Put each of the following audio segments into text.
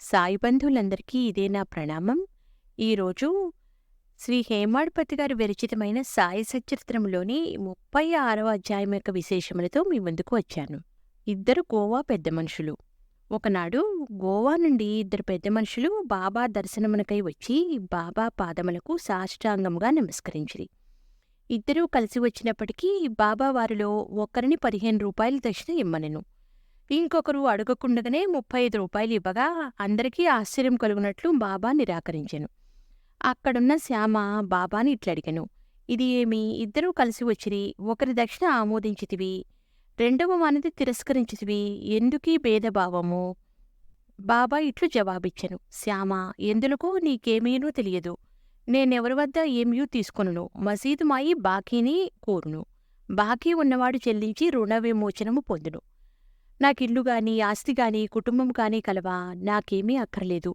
సాయి బంధువులందరికీ ఇదే నా ప్రణామం. ఈరోజు శ్రీ హేమాడ్పతి గారు విరచితమైన సాయి సచరిత్రంలోని ముప్పై ఆరవ అధ్యాయం యొక్క విశేషములతో మీ ముందుకు వచ్చాను. ఇద్దరు గోవా పెద్ద మనుషులు. ఒకనాడు గోవా నుండి ఇద్దరు పెద్ద మనుషులు బాబా దర్శనమునకై వచ్చి బాబా పాదములకు సాష్టాంగముగా నమస్కరించిరి. ఇద్దరూ కలిసి వచ్చినప్పటికీ బాబా వారిలో ఒకరిని పదిహేను రూపాయలు దక్షిణ ఇమ్మనెను. ఇంకొకరు అడగకుండగానే ముప్పై ఐదు రూపాయలు ఇవ్వగా అందరికీ ఆశ్చర్యం కలుగునట్లు బాబా నిరాకరించెను. అక్కడున్న శ్యామ బాబాని ఇట్లడిగాను. ఇది ఏమి? ఇద్దరూ కలిసి వచ్చిరి ఒకరి దక్షిణ ఆమోదించితివి రెండవ మనది తిరస్కరించితివి ఎందుకీ భేదభావము? బాబా ఇట్లు జవాబిచ్చెను. శ్యామ ఎందులకో నీకేమీనూ తెలియదు. నేనెవరి వద్ద ఏమీ తీసుకొనును. మసీదు మాయి బాకీని కోరును. బాకీ ఉన్నవాడు చెల్లించి రుణ విమోచనము పొందును. నాకిల్లు గాని ఆస్తి గాని కుటుంబం కానీ కలవా నాకేమీ అక్కర్లేదు.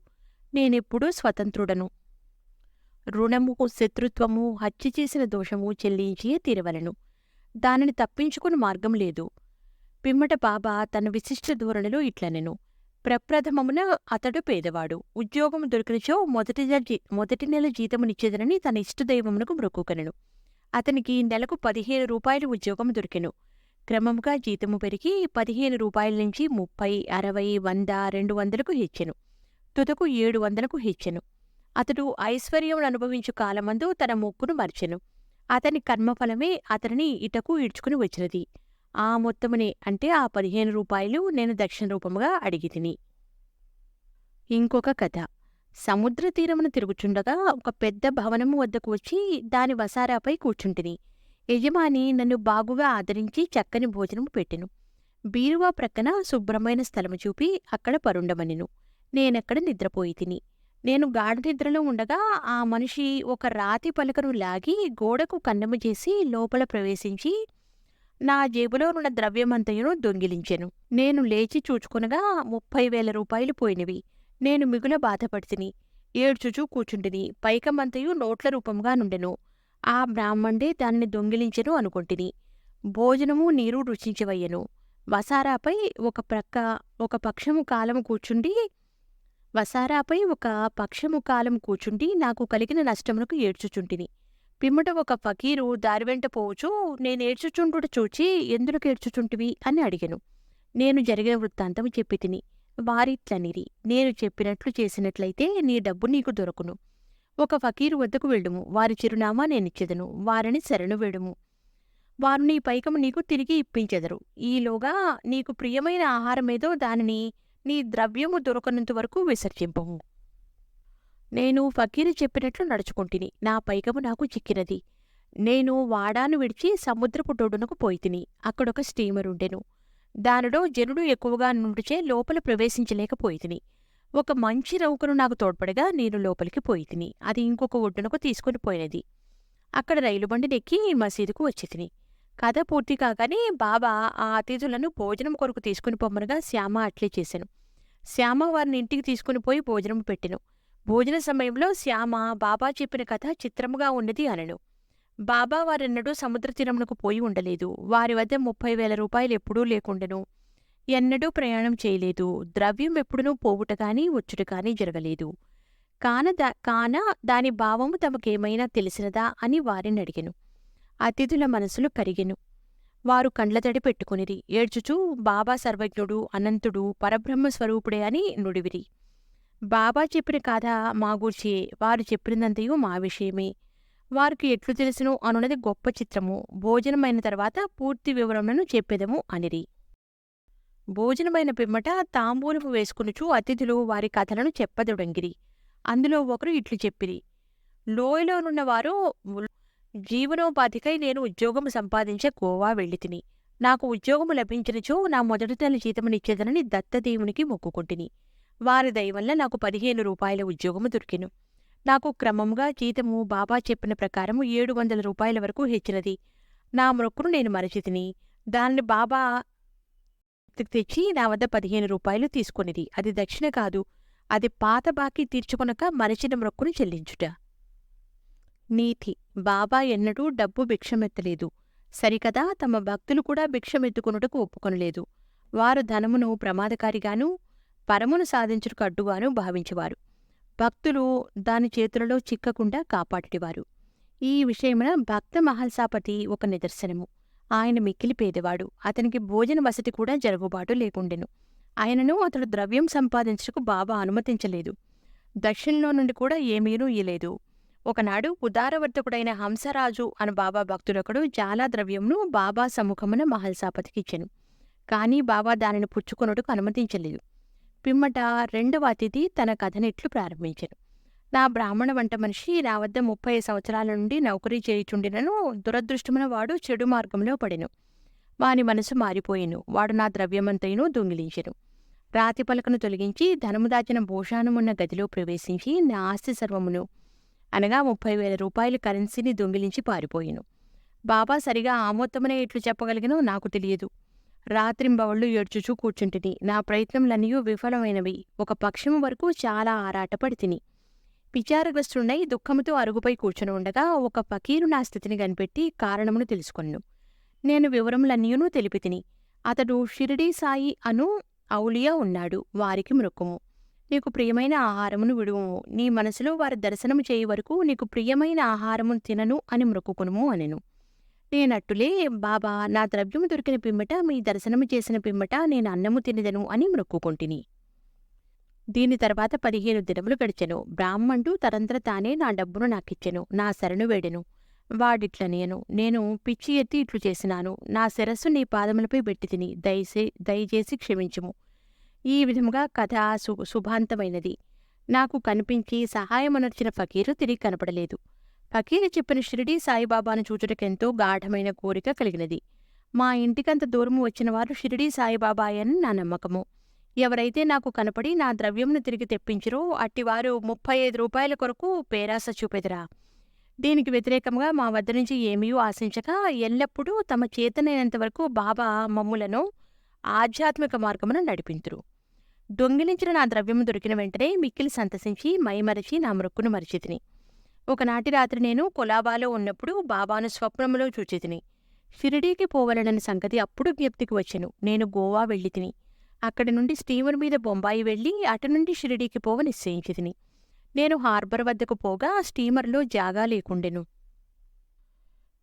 నేనెప్పుడూ స్వతంత్రుడను. రుణము శత్రుత్వము హత్య చేసిన దోషము చెల్లించియే తీరవలను. దానిని తప్పించుకుని మార్గం లేదు. పిమ్మట బాబా తన విశిష్ట ధోరణిలో ఇట్లనెను. ప్రప్రథమమున అతడు పేదవాడు. ఉద్యోగం దొరికినచో మొదటి మొదటి నెల జీతమునిచ్చేదనని తన ఇష్టదైవమునకు మ్రొక్కుకనెను అతనికి నెలకు పదిహేను రూపాయలు ఉద్యోగం దొరికెను. క్రమముగా జీతము పెరిగి పదిహేను రూపాయల నుంచి ముప్పై అరవై వంద రెండు వందలకు హెచ్చెను. తుదకు ఏడు వందలకు హెచ్చెను. అతడు ఐశ్వర్యం అనుభవించు కాలమందు తన మొక్కును మర్చెను. అతని కర్మఫలమే అతనిని ఇటకు ఈడ్చుకుని వచ్చినది. ఆ మొత్తమునే అంటే ఆ పదిహేను రూపాయలు నేను దక్షిణ రూపముగా అడిగి తిని ఇంకొక కథ. సముద్ర తీరమును తిరుగుచుండగా ఒక పెద్ద భవనము వద్దకు వచ్చి దాని వసారాపై కూర్చుంటిని. యజమాని నన్ను బాగుగా ఆదరించి చక్కని భోజనము పెట్టెను. బీరువా ప్రక్కన శుభ్రమైన స్థలము చూపి అక్కడ పరుండమనెను. నేనక్కడ నిద్రపోయి తిని. నేను గాఢ నిద్రలో ఉండగా ఆ మనిషి ఒక రాతి పలకను లాగి గోడకు కన్నము చేసి లోపల ప్రవేశించి నా జేబులో ఉన్న ద్రవ్యమంతయును దొంగిలించెను. నేను లేచి చూచుకునగా ముప్పై వేల రూపాయలు పోయినవి. నేను మిగుల బాధపడితిని. ఏడ్చుచూ కూచుండిని పైకమంతయు నోట్ల రూపంగా నుండెను. ఆ బ్రాహ్మణుడే దానిని దొంగిలించెను అనుకొంటిని. భోజనము నీరు రుచించవయ్యను. వసారాపై ఒక ప్రక్క ఒక పక్షము కాలము కూర్చుండి వసారాపై ఒక పక్షము కాలం కూచుండి నాకు కలిగిన నష్టమునకు ఏడ్చుచుంటిని. పిమ్మట ఒక ఫకీరు దారివెంట పోవచ్చు నేనేడ్చుచుండుట చూచి ఎందుకు ఏడ్చుచుంటివి అని అడిగాను. నేను జరిగిన వృత్తాంతము చెప్పి తిని వారిట్లనిరి నేను చెప్పినట్లు చేసినట్లయితే నీ డబ్బు నీకు దొరకును. ఒక ఫకీరు వద్దకు వెళ్ళుము. వారి చిరునామా నేనిచ్చెదను వారిని శరణు వేడుము. వారు నీ పైకము నీకు తిరిగి ఇప్పించెదరు. ఈలోగా నీకు ప్రియమైన ఆహారమేదో దానిని నీ ద్రవ్యము దొరకనంత వరకు విసర్జింపము. నేను ఫకీరు చెప్పినట్లు నడుచుకుంటుని. నా పైకము నాకు చిక్కినది. నేను వాడాను విడిచి సముద్రపు టొడునకు పోయితిని. అక్కడొక స్టీమర్ ఉండెను దానిలో జనుడు ఎక్కువగా నుండిచే లోపల ప్రవేశించలేకపోయితిని ఒక మంచి నౌకను నాకు తోడ్పడగా నేను లోపలికి పోయితిని అది ఇంకొక ఒడ్డునకు తీసుకుని పోయినది. అక్కడ రైలు బండినెక్కి మసీదుకు వచ్చితిని కథ పూర్తి కాగానే బాబా ఆ అతిథులను భోజనం కొరకు తీసుకుని పొమ్మనగా శ్యామ అట్లే చేశాను. శ్యామ వారిని ఇంటికి తీసుకుని పోయి భోజనం పెట్టెను. భోజన సమయంలో శ్యామ బాబా చెప్పిన కథ చిత్రముగా ఉన్నది అనను. బాబా వారెన్నడూ సముద్ర తీరమునకు పోయి ఉండలేదు. వారి వద్ద ముప్పై వేల రూపాయలు ఎప్పుడూ లేకుండెను. ఎన్నడూ ప్రయాణం చేయలేదు. ద్రవ్యం ఎప్పుడునూ పోవుట కానీ వచ్చుట కానీ జరగలేదు. కాన దా కాన దాని భావము తమకేమైనా తెలిసినదా అని వారిని అడిగెను. అతిథుల మనసులు కరిగెను. వారు కండ్లతడి పెట్టుకునిరి ఏడ్చుచూ బాబా సర్వజ్ఞుడు అనంతుడు పరబ్రహ్మ స్వరూపుడే అని నుడివిరి. బాబా చెప్పిన కథ మా గూర్చియే వారు చెప్పినంతయు మా విషయమే. వారికి ఎట్లు తెలుసును అనున్నది గొప్ప చిత్రము. భోజనమైన తర్వాత పూర్తి వివరములను చెప్పేదము అనిరి. భోజనమైన పిమ్మట తాంబూలము వేసుకునుచు అతిథులు వారి కథలను చెప్పదొడంగిరి. అందులో ఒకరు ఇట్లు చెప్పిరి. లోయలోనున్న వారు జీవనోపాధికై నేను ఉద్యోగము సంపాదించే గోవా వెళ్ళితిని. నాకు ఉద్యోగము లభించినచో నా మొదటి తల్లి జీతమునిచ్చేదనని దత్తదేవునికి మొక్కుకుంటిని. వారి దయవల్ల నాకు పదిహేను రూపాయల ఉద్యోగము దొరికెను. నాకు క్రమముగా జీతము బాబా చెప్పిన ప్రకారము ఏడు వందల రూపాయల వరకు హెచ్చినది. నా మొక్కును నేను మరచితిని. దానిని బాబా తెచ్చి నా వద్ద పదిహేను రూపాయలు తీసుకొనిది. అది దక్షిణ కాదు. అది పాత బాకీ తీర్చుకొనక మరచిన మొక్కును చెల్లించుట. నీతి. బాబా ఎన్నడూ డబ్బు భిక్షమెత్తలేదు. సరికదా తమ భక్తులు కూడా భిక్షమెత్తుకొనుటకు ఒప్పుకొనలేదు. వారు ధనమును ప్రమాదకారిగాను పరమును సాధించుటకు అడ్డుగాను భావించేవారు. భక్తులు దాని చేతులలో చిక్కకుండా కాపాడేవారు. ఈ విషయమున భక్త మహల్సాపతి ఒక నిదర్శనము. ఆయన మిక్కిలి పేదవాడు అతనికి భోజన వసతి కూడా జరుగుబాటు లేకుండెను. ఆయనను అతడు ద్రవ్యం సంపాదించుటకు బాబా అనుమతించలేదు. దక్షిణలో నుండి కూడా ఏమీనూ ఇయలేదు ఒకనాడు ఉదారవర్తకుడైన హంసరాజు అను బాబా భక్తుడొకడు చాలా ద్రవ్యంను బాబా సముఖమున మహల్సాపతికిచ్చెను. కానీ బాబా దానిని పుచ్చుకొనుటకు అనుమతించలేదు. పిమ్మట రెండవ అతిథి తన కథనిట్లు ప్రారంభించెను. నా బ్రాహ్మణ వంట మనిషి నా వద్ద ముప్పై సంవత్సరాల నుండి నౌకరీ చేయుచుండినను దురదృష్టమున వాడు చెడు మార్గంలో పడెను. వాని మనసు మారిపోయెను. వాడు నా ద్రవ్యమంతయును దొంగిలించెను. రాతి పలకను తొలగించి ధనము దాచిన భూషాణమున్న గదిలో ప్రవేశించి నా ఆస్తి సర్వమును అనగా ముప్పై వేల రూపాయల కరెన్సీని దొంగిలించి పారిపోయాను. బాబా సరిగా ఆమోత్తమనే ఇట్లు చెప్పగలిగినో నాకు తెలియదు. రాత్రింబవళ్ళు ఏడ్చుచూ కూర్చుంటిని. నా ప్రయత్నంలన్నీ విఫలమైనవి. ఒక పక్షము వరకు చాలా ఆరాటపడి తిని. విచారగ్రస్తుడై దుఃఖముతో అరుగుపై కూర్చుని ఉండగా ఒక ఫకీరు నా స్థితిని కనిపెట్టి కారణమును తెలుసుకొన్ను నేను వివరములన్నీయును తెలిపి తిని అతడు షిరిడీ సాయి అను ఔలియా ఉన్నాడు. వారికి మృక్కుము. నీకు ప్రియమైన ఆహారమును విడువము నీ మనసులో వారి దర్శనము చేయి వరకు నీకు ప్రియమైన ఆహారమును తినను అని మొక్కుకునుము అనెను. నేనట్టులే బాబా నా ద్రవ్యము దొరికిన పిమ్మట మీ దర్శనము చేసిన పిమ్మట నేను అన్నము తినదను అని మొక్కుకుంటిని. దీని తర్వాత పదిహేను దినములు గడిచెను. బ్రాహ్మణుడు తరంతర తానే నా డబ్బును నాకిచ్చెను. నా శరణు వేడెను. వాడిట్లనేను నేను పిచ్చి ఎత్తి ఇట్లు చేసినాను. నా శిరస్సు నీ పాదములపై పెట్టి తిని దయసే దయచేసి క్షమించుము. ఈ విధముగా కథ సు శుభాంతమైనది. నాకు కనిపించి సహాయమునర్చిన ఫకీరు తిరిగి కనపడలేదు. ఫకీరు చెప్పిన షిరిడీ సాయిబాబాను చూచుటకెంతో గాఢమైన కోరిక కలిగినది. మా ఇంటికంత దూరము వచ్చిన వారు షిరిడీ సాయిబాబాయని నా నమ్మకము. ఎవరైతే నాకు కనపడి నా ద్రవ్యంను తిరిగి తెప్పించరో అట్టివారు ముప్పై ఐదు రూపాయల కొరకు పేరాస చూపెదరా. దీనికి వ్యతిరేకంగా మా వద్ద నుంచి ఏమీ ఆశించక ఎల్లప్పుడూ తమ చేతనైనంత వరకు బాబా మమ్ములను ఆధ్యాత్మిక మార్గమున నడిపింతురు. దొంగిలించిన నా ద్రవ్యము దొరికిన వెంటనే మిక్కిలి సంతసించి మైమరచి నా మృక్కును మరిచితిని. ఒకనాటి రాత్రి నేను కొలాబాలో ఉన్నప్పుడు బాబాను స్వప్నములో చూచితిని. షిరిడీకి పోవలనని సంగతి అప్పుడు జ్ఞప్తికి వచ్చెను. నేను గోవా వెళ్ళి తిని అక్కడి నుండి స్టీమర్ మీద బొంబాయి వెళ్ళి అటు నుండి షిరిడీకి పోవ నిశ్చయించితిని నేను హార్బర్ వద్దకు పోగా స్టీమర్లో జాగా లేకుండెను.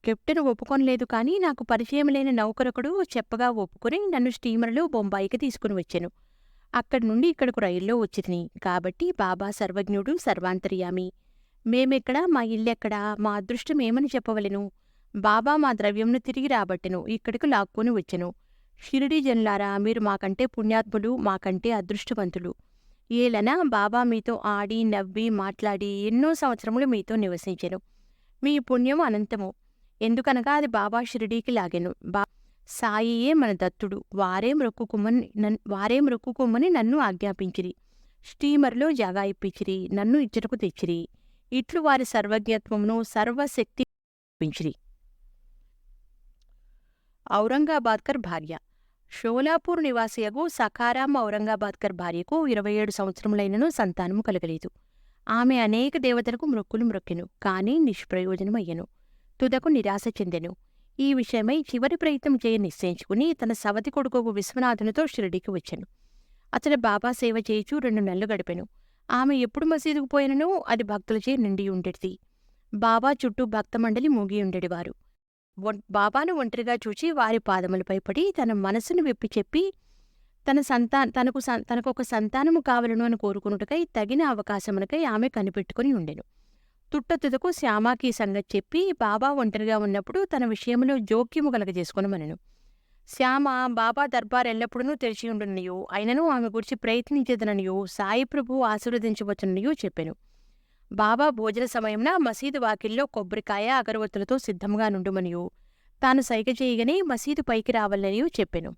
కెప్టెన్ ఒప్పుకొనలేదు కానీ నాకు పరిచయం లేని నౌకరకుడు చెప్పగా ఒప్పుకొని నన్ను స్టీమర్లో బొంబాయికి తీసుకుని వచ్చాను. అక్కడి నుండి ఇక్కడకు రైల్లో వచ్చితిని. కాబట్టి బాబా సర్వజ్ఞుడు సర్వాంతర్యామి. మేమెక్కడా మా ఇల్లెక్కడా మా అదృష్టం ఏమని చెప్పవలెను? బాబా మా ద్రవ్యంను తిరిగి రాబట్టెను. ఇక్కడికి లాక్కొని వచ్చెను. షిరిడీ జన్లారా మీరు మాకంటే పుణ్యాత్ములు మాకంటే అదృష్టవంతులు. ఏలన? బాబా మీతో ఆడి నవ్వి మాట్లాడి ఎన్నో సంవత్సరములు మీతో నివసించెను. మీ పుణ్యం అనంతము. ఎందుకనగా అది బాబా షిరిడీకి లాగెను. బా సాయియే మన దత్తుడు. వారే మ్రొక్కుకుమ్మని నన్ వారే మ్రొక్కుకుమ్మని నన్ను ఆజ్ఞాపించిరి. స్టీమర్లో జాగా ఇప్పించిరి. నన్ను ఇచ్చటకు తెచ్చిరి. ఇట్లు వారి సర్వజ్ఞత్వమును సర్వశక్తి పించిరి. ఔరంగాబాద్కర్ భార్య. షోలాపూర్ నివాసియగు సఖారాం ఔరంగాబాద్కర్ భార్యకు ఇరవై ఏడు సంవత్సరములైనను సంతానము కలగలేదు. ఆమె అనేక దేవతలకు మృక్కులు మ్రొక్కెను కానీ నిష్ప్రయోజనమయ్యెను తుదకు నిరాశ చెందెను. ఈ విషయమై చివరి ప్రయత్నం చేయ నిశ్చయించుకుని తన సవతి కొడుకు విశ్వనాథునితో షిరిడికి వచ్చెను. అతను బాబా సేవ చేయుచూ రెండు నెలలు గడిపెను. ఆమె ఎప్పుడు మసీదుకు పోయినను అది భక్తులచే నిండి ఉండేది బాబా చుట్టూ భక్తమండలి మూగి ఉండేవారు బాబాను ఒంటరిగా చూచి వారి పాదములపై పడి తన మనసును విప్పి చెప్పి తన సంతా తనకు తనకు తనకొక సంతానము కావలను అని కోరుకున్నటకై తగిన అవకాశమునకై ఆమె కనిపెట్టుకుని ఉండెను. తుట్టతుదకు శ్యామాకి సంగతి చెప్పి బాబా ఒంటరిగా ఉన్నప్పుడు తన విషయంలో జోక్యము కలగజేసుకునమనను శ్యామ బాబా దర్బార్ ఎల్లప్పుడూ తెరిచి ఉండునయో అయినను ఆమె గురించి ప్రయత్నించేదననియో సాయి ప్రభు ఆశీర్వదించవచ్చుననియో చెప్పాను. బాబా భోజన సమయంన మసీదు వాకిల్లో కొబ్బరికాయ అగరవత్తులతో సిద్ధంగా నుండుమనియో. తాను సైగ చేయగానే మసీదు పైకి రావాలనియు చెప్పెను.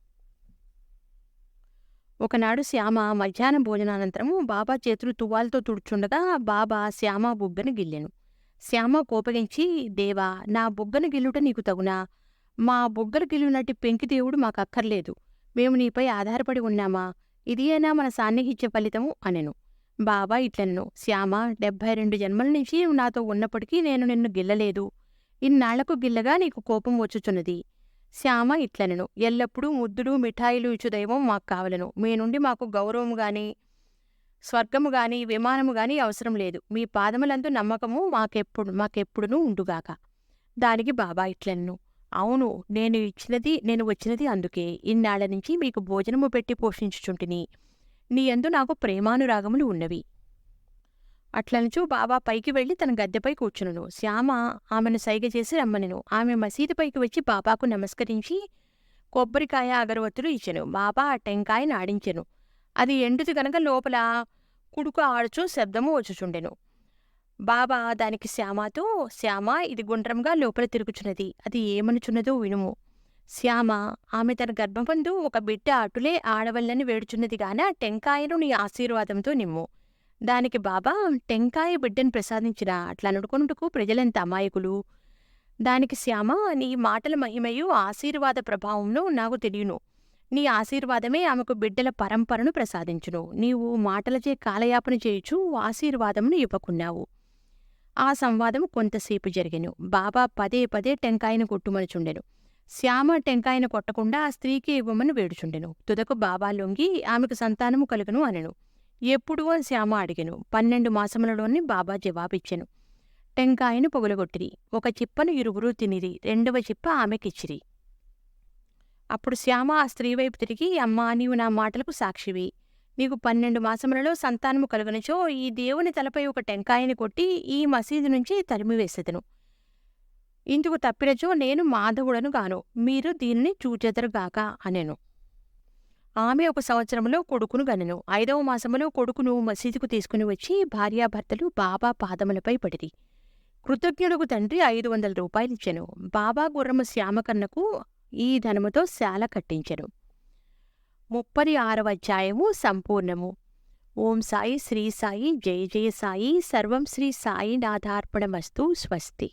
ఒకనాడు శ్యామ మధ్యాహ్న భోజనానంతరము బాబా చేతులు తువ్వాలతో తుడుచుండగా బాబా శ్యామ బుగ్గను గిల్లెను. శ్యామ కోపగించి దేవా నా బుగ్గను గిల్లుట నీకు తగునా. మా బుగ్గలు గిల్లునట్టి పెంకిదేవుడు మాకు అక్కర్లేదు మేము నీపై ఆధారపడి ఉన్నామా? ఇది మన సాన్నిహిత్య ఫలితము అనెను. బాబా ఇట్లన్నో శ్యామ డెబ్భై రెండు జన్మల నుంచి నాతో ఉన్నప్పటికీ నేను నిన్ను గిల్లలేదు. ఇన్నాళ్ళకు గిల్లగా నీకు కోపం వచ్చుచున్నది. శ్యామ ఇట్లనెను ఎల్లప్పుడూ ముద్దులు మిఠాయిలు ఇచ్చు దైవం మాకు కావలను మీ నుండి మాకు గౌరవము గాని స్వర్గము గాని విమానము గాని అవసరం లేదు. మీ పాదములందు నమ్మకము మాకెప్పుడు మాకెప్పుడునూ ఉండుగాక. దానికి బాబా ఇట్లెన్ను అవును నేను ఇచ్చినది నేను వచ్చినది అందుకే. ఇన్నాళ్ళ నుంచి మీకు భోజనము పెట్టి పోషించుచుంటిని. నీ యందు నాకు ప్రేమానురాగములు ఉన్నవి. అట్లనుచు బాబా పైకి వెళ్ళి తన గద్దెపై కూర్చునును. శ్యామ ఆమెను సైగ చేసి రమ్మనెను. ఆమె మసీదు పైకి వచ్చి బాబాకు నమస్కరించి కొబ్బరికాయ అగరవత్తులు ఇచ్చెను. బాబా ఆ టెంకాయ నాడించెను. అది ఎండుది గనక లోపల కుడుకు ఆడుచు శబ్దము వచ్చుచుండెను. బాబా దానికి శ్యామతో శ్యామ ఇది గుండ్రంగా లోపల తిరుగుచున్నది. అది ఏమనుచున్నదో వినుము. శ్యామ ఆమె తన గర్భమందు ఒక బిడ్డ అటులే ఆడవల్లని వేడుచున్నది గాన టెంకాయను నీ ఆశీర్వాదంతో నిమ్ము. దానికి బాబా టెంకాయ బిడ్డను ప్రసాదించిన అట్లా నడుకొనుటకు ప్రజలెంత అమాయకులు. దానికి శ్యామ నీ మాటల మహిమయు ఆశీర్వాద ప్రభావంలో నాకు తెలియను. నీ ఆశీర్వాదమే ఆమెకు బిడ్డల పరంపరను ప్రసాదించును. నీవు మాటలచే కాలయాపన చేయుచు ఆశీర్వాదమును ఇవ్వకున్నావు. ఆ సంవాదం కొంతసేపు జరిగెను. బాబా పదే పదే టెంకాయను కొట్టుమనుచుండెను. శ్యామ టెంకాయను కొట్టకుండా ఆ స్త్రీకి ఇవ్వమని వేడుచుండెను. తుదకు బాబా లొంగి ఆమెకు సంతానము కలుగును అనెను. ఎప్పుడు అని శ్యామ అడిగెను. పన్నెండు మాసములలోని బాబా జవాబిచ్చెను. టెంకాయను పొగలగొట్టిరి. ఒక చిప్పను ఇరువురు తినిరి. రెండవ చిప్ప ఆమెకిచ్చిరి. అప్పుడు శ్యామ ఆ స్త్రీ వైపు తిరిగి అమ్మా నీవు నా మాటలకు సాక్షివి. నీకు పన్నెండు మాసములలో సంతానము కలుగనిచో ఈ దేవుని తలపై ఒక టెంకాయని కొట్టి ఈ మసీదు నుంచి తరిమివేసెదను. ఇందుకు తప్పినచో నేను మాధవుడను గాను. మీరు దీనిని చూచెదరుగాక అనెను. ఆమె ఒక సంవత్సరంలో కొడుకును గనెను. ఐదవ మాసములో కొడుకును మసీదుకు తీసుకుని వచ్చి భార్యాభర్తలు బాబా పాదములపై పడిరి. కృతజ్ఞుడుకు తండ్రి ఐదు వందల రూపాయలిచ్చెను బాబా గుర్రము శ్యామకన్నకు ఈ ధనముతో శాల కట్టించెను. ముప్పది ఆరవ అధ్యాయము సంపూర్ణము. ఓం సాయి శ్రీ సాయి జయ జయ సాయి. సర్వం శ్రీ సాయి నాథార్పణమస్తు స్వస్తి.